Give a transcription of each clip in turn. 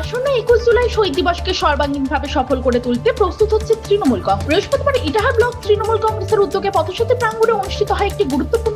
আসন্ন একুশ জুলাই শহীদ দিবসকে সর্বাঙ্গীনভাবে সফল করে তুলতে প্রস্তুত হচ্ছে তৃণমূল কংগ্রেস। বৃহস্পতিবার ইটাহা ব্লক তৃণমূল কংগ্রেসের উদ্যোগে পথসতী প্রাঙ্গণে অনুষ্ঠিত হয় একটি গুরুত্বপূর্ণ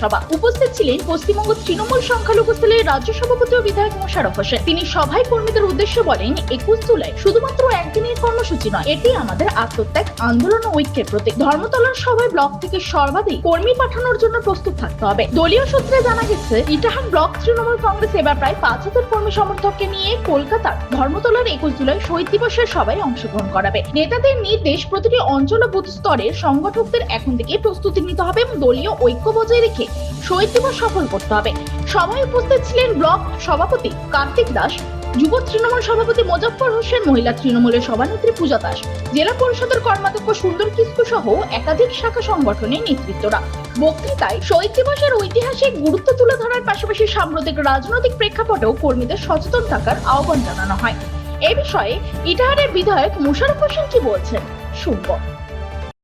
সভা উপস্থিত ছিলেন পশ্চিমবঙ্গ তৃণমূল সংখ্যালঘু সেলের রাজ্য সভাপতি ও বিধায়ক মোশারফ হোসেন। তিনি সভায় কর্মীদের উদ্দেশ্যে বলেন, একুশ জুলাই শুধুমাত্র একদিনের কর্মসূচি নয়, এটি আমাদের আত্মত্যাগ, আন্দোলন ও ঐক্যের প্রতীক। ধর্মতলার সভায় ব্লক থেকে সর্বাধিক কর্মী পাঠানোর জন্য প্রস্তুত থাকতে হবে। দলীয় সূত্রে জানা গেছে, ইটাহার ব্লক তৃণমূল কংগ্রেস এবার প্রায় পাঁচ হাজার কর্মী সমর্থককে নিয়ে কলকাতার ধর্মতলার একুশ জুলাই শহীদ দিবসের সভায় অংশগ্রহণ করাবে। নেতাদের নির্দেশ প্রতিটি অঞ্চল ও বুথ স্তরের সংগঠকদের এখন থেকে প্রস্তুতি নিতে হবে এবং দলীয় ঐক্য বজায় রেখে শহীদ দিবস সফল করতে হবে। সভায় উপস্থিত ছিলেন ব্লক সভাপতি কার্তিক দাস, যুব তৃণমূল সভাপতি মোজাফফর হোসেন, মহিলা তৃণমূলের সভানেত্রী পূজা দাস, জেলা পরিষদের কর্মাধ্যক্ষ সুন্দর কিস্কু সহ একাধিক শাখা সংগঠনের নেতৃত্বরা। বক্তৃতায় শহীদ দিবসের ঐতিহাসিক গুরুত্ব তুলে ধরার পাশাপাশি সাম্প্রতিক রাজনৈতিক প্রেক্ষাপটেও কর্মীদের সচেতন থাকার আহ্বান জানানো হয়। এ বিষয়ে ইটাহারের বিধায়ক মুশারফ হোসেন কি বলছেন, শুনব।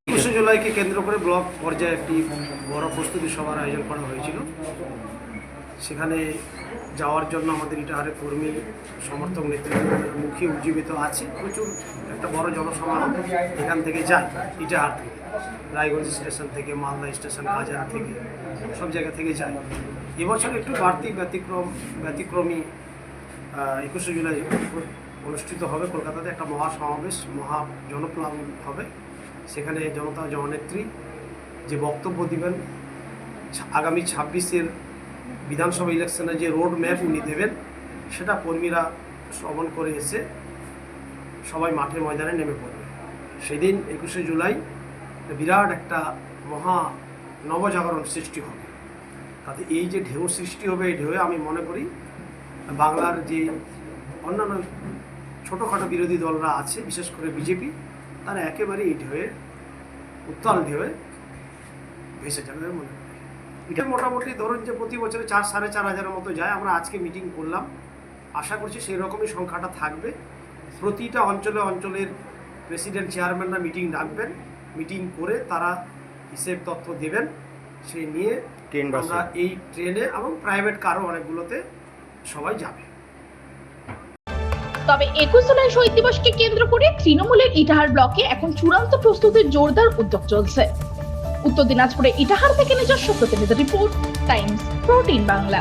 একুশে জুলাইকে কেন্দ্র করে ব্লক পর্যায়ে একটি বড় প্রস্তুতি সভার আয়োজন করা হয়েছিল। সেখানে যাওয়ার জন্য আমাদের ইটাহারের কর্মী, সমর্থক নেতৃত্বমুখী উজ্জীবিত আছে। প্রচুর একটা বড় জনসমাগম এখান থেকে যায় ইটাহার থেকে। রায়গঞ্জ স্টেশন থেকে, মালদা স্টেশন, বাজার থেকে, সব জায়গা থেকে যায়। এবছর একটু বাড়তি ব্যতিক্রম, ব্যতিক্রমী একুশে জুলাই অনুষ্ঠিত হবে। কলকাতাতে একটা মহা সমাবেশ মহা জনপ্লাবন হবে। সেখানে জনতা জননেত্রী যে বক্তব্য দিবেন আগামী ছাব্বিশের বিধানসভা ইলেকশনে যে রোড ম্যাপ উনি দেবেন, সেটা কর্মীরা শ্রবণ করে এসে সবাই মাঠে ময়দানে নেমে পড়বে। সেদিন একুশে জুলাই বিরাট একটা মহা নবজাগরণ সৃষ্টি হবে। তাতে এই যে ঢেউ সৃষ্টি হবে, এই ঢেউয়ে আমি মনে করি বাংলার যে অন্যান্য ছোটোখাটো বিরোধী দলরা আছে, বিশেষ করে বিজেপি তারা একেবারে এই ঢেউয়ে উত্তাল ঢেউয়ে ভেসে যাবে মনে এটা মোটামুটি ধরুন যে প্রতি বছরে চার সাড়ে চার হাজারের মতো যায়। আমরা আজকে মিটিং করলাম। আশা করছি সেই রকমই সংখ্যাটা থাকবে। প্রতিটা অঞ্চলে অঞ্চলের প্রেসিডেন্ট চেয়ারম্যানরা মিটিং ডাকবেন। মিটিং করে তারা হিসেব তথ্য দেবেন। সেই নিয়ে আমরা এই ট্রেনে এবং প্রাইভেট কারও অনেকগুলোতে সবাই যাবে। তবে একুশ জুলাই শহীদ দিবসকে কেন্দ্র করে তৃণমূলের ইটাহার ব্লকে এখন চূড়ান্ত প্রস্তুতির জোরদার উদ্যোগ চলছে। উত্তর দিনাজপুরে ইটাহার থেকে নিজস্ব প্রতিনিধি রিপোর্ট, টাইমস, প্রোটিন বাংলা।